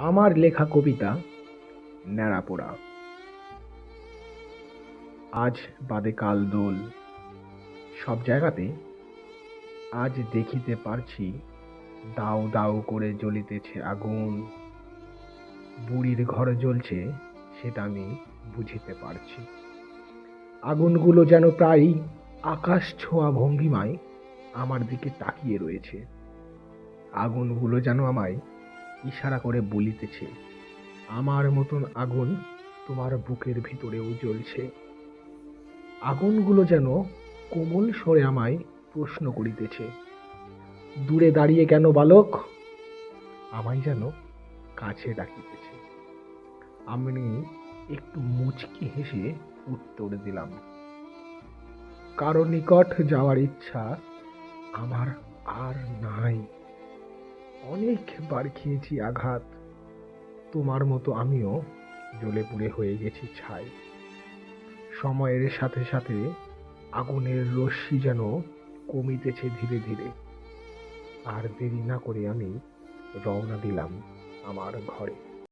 আমার লেখা কবিতা ন্যাড়াপোড়া। আজ বাদে কাল দোল। সব জায়গাতে আজ দেখিতে পারছি দাও দাউ করে জ্বলিতেছে আগুন। বুড়ির ঘর জ্বলছে সেটা আমি বুঝিতে পারছি। আগুনগুলো যেন প্রায় আকাশ ছোঁয়া ভঙ্গিমায় আমার দিকে তাকিয়ে রয়েছে। আগুনগুলো যেন আমায় ইশারা করে বলিতেছে, আমার মতন আগুন তোমার বুকের ভিতরেও জ্বলছে। আগুনগুলো যেন কোমল স্বরে আমায় প্রশ্ন করিতেছে, দূরে দাঁড়িয়ে কেন বালক? আমায় যেন কাছে ডাকিতেছে। আমি একটু মুচকি হেসে উত্তর দিলাম, কারও নিকট যাওয়ার ইচ্ছা আমার আর নাই। অনেকবার খেয়েছি আঘাত। তোমার মতো আমিও জ্বলে পুড়ে হয়ে গেছি ছাই। সময়ের সাথে সাথে আগুনের রশ্মি যেন কমিতেছে ধীরে ধীরে। আর দেরি না করে আমি রওনা দিলাম আমার ঘরে।